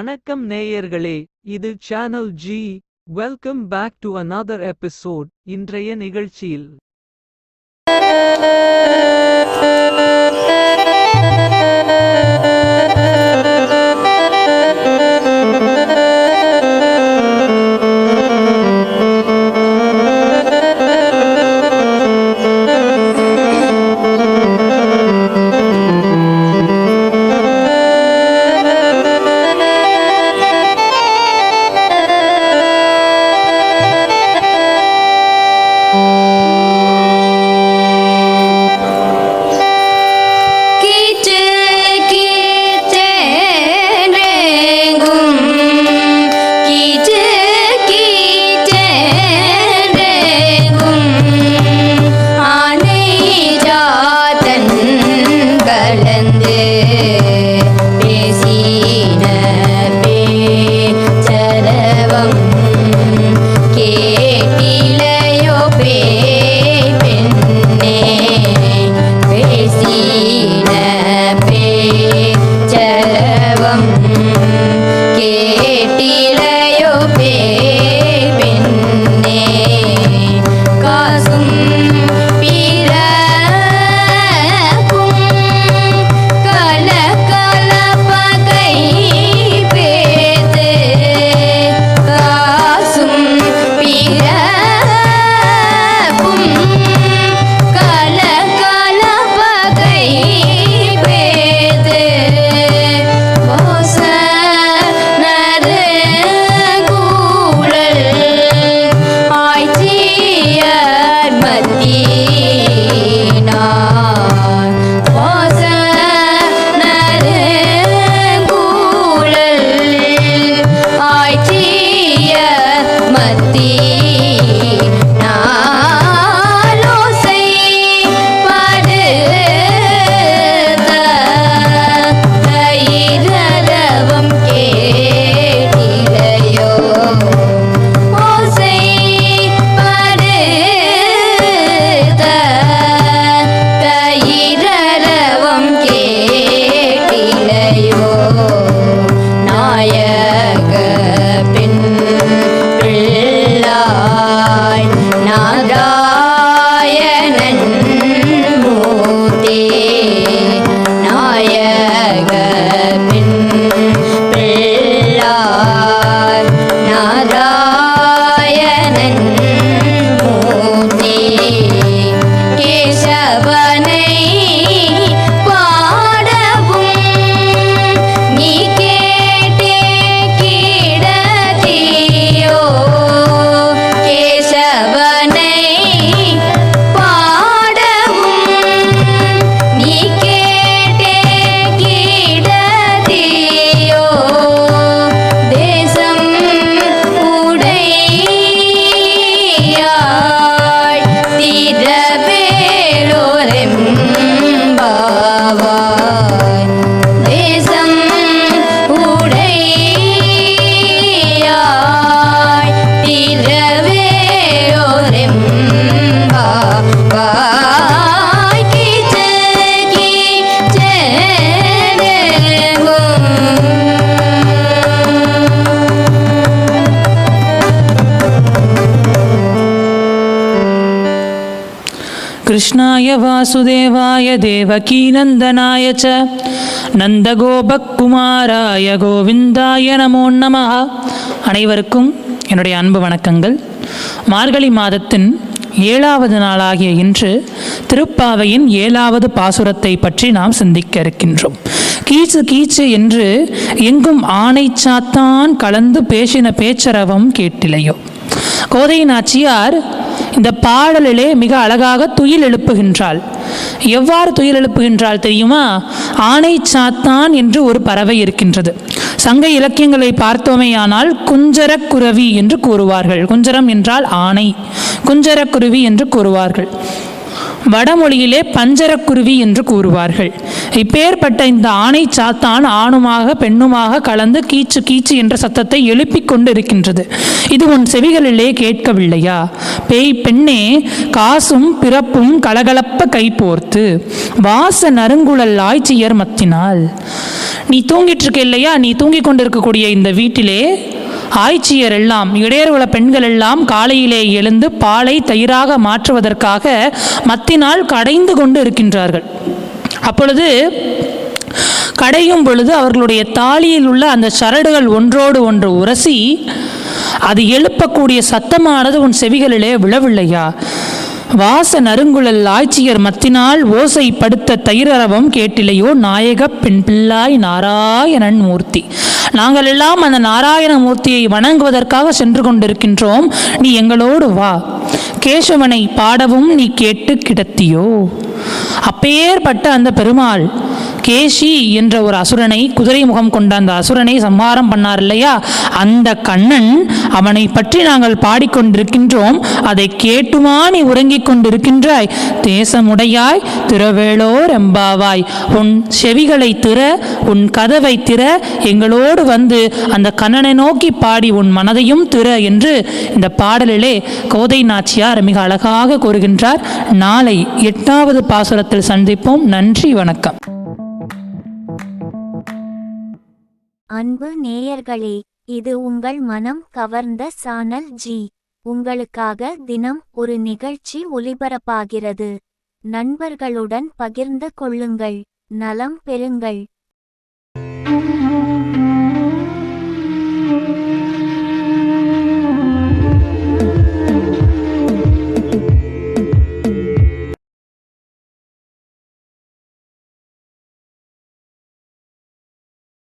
வணக்கம் நேயர்களே இது channel G welcome back to another episode இன்றைய நிகழ்ச்சியில். कृष्णाय वासुदेवाय देवकीनन्दनाय च நந்தகோபக்குமாராய கோவிந்தாய நமோ நமஹ அனைவருக்கும் என்னுடைய அன்பு வணக்கங்கள் மார்கழி மாதத்தின் ஏழாவது நாளாகிய இன்று திருப்பாவையின் ஏழாவது பாசுரத்தை பற்றி நாம் சிந்திக்க இருக்கின்றோம் கீச்சு கீச்சு என்று எங்கும் ஆணை சாத்தான் கலந்து பேசின பேச்சரவம் கேட்டிலையோ கோதை நாச்சியார் இந்த பாடலிலே மிக அழகாக துயில் எழுப்புகின்றாள். எவ்வாறு துயில் எழுப்புகின்றாள் தெரியுமா? ஆணை சாத்தான் என்று ஒரு பறவை இருக்கின்றது. சங்க இலக்கியங்களை பார்த்தோமேயானால் குஞ்சரக்குருவி என்று கூறுவார்கள். குஞ்சரம் என்றால் ஆணை குஞ்சரக்குருவி என்று கூறுவார்கள். வடமொழியிலே பஞ்சரக்குருவி என்று கூறுவார்கள். இப்பேற்பட்ட இந்த ஆணை சாத்தான் ஆணுமாக பெண்ணுமாக கலந்து கீச்சு கீச்சு என்ற சத்தத்தை எழுப்பிக் கொண்டு இருக்கின்றது இது உன் செவிகளிலே கேட்கவில்லையா? பேய் பெண்ணே காசும் பிறப்பும் கலகலப்ப கைபோர்த்து வாச நறுங்குழல் ஆய்ச்சியர் மத்தினால். நீ தூங்கிட்டு இருக்க இல்லையா? நீ தூங்கிக் கொண்டிருக்கக்கூடிய இந்த வீட்டிலே ஆய்ச்சியர் எல்லாம் இடையர்குல பெண்கள் எல்லாம் காலையிலே எழுந்து பாலை தயிராக மாற்றுவதற்காக மத்தினால் கடைந்து கொண்டு இருக்கின்றார்கள் அப்பொழுது கடையும் பொழுது அவர்களுடைய தாலியில் உள்ள அந்த சரடுகள் ஒன்றோடு ஒன்று உரசி அது எழுப்பக்கூடிய சத்தமானது உன் செவிகளிலே விழவில்லையா? வாச நறுங்குழல் ஆய்ச்சியர் மத்தினால் ஓசை படுத்த தயிரரவம் கேட்டிலையோ நாயக பெண் பிள்ளாய் நாராயணன் மூர்த்தி. நாங்கள் எல்லாம் அந்த நாராயண மூர்த்தியை வணங்குவதற்காக சென்று கொண்டிருக்கின்றோம். நீ எங்களோடு வா. கேசவனை பாடவும் நீ கேட்டு கிடத்தியோ. அப்பேற்பட்ட அந்த பெருமாள் கேஷி என்ற ஒரு அசுரனை குதிரை முகம் கொண்ட அந்த அசுரனை சம்ஹாரம் பண்ணார் இல்லையா? அந்த கண்ணன் அவனை பற்றி நாங்கள் பாடிக்கொண்டிருக்கின்றோம். அதை கேட்டுமா நீ உறங்கிக் கொண்டிருக்கின்றாய். தேசமுடையாய் திரவேளோர் எம்பாவாய் உன் செவிகளை திற உன் கதவை திற எங்களோடு வந்து அந்த கண்ணனை நோக்கி பாடி உன் மனதையும் திற என்று இந்த பாடலிலே கோதை நாச்சியார் மிக அழகாக கூறுகின்றார். நாளை எட்டாவது பாசுரத்தில் சந்திப்போம். நன்றி வணக்கம். அன்பு நேயர்களே இது உங்கள் மனம் கவர்ந்த சானல் ஜி. உங்களுக்காக தினம் ஒரு நிகழ்ச்சி ஒலிபரப்பாகிறது நண்பர்களுடன் பகிர்ந்து கொள்ளுங்கள். நலம் பெறுங்கள்.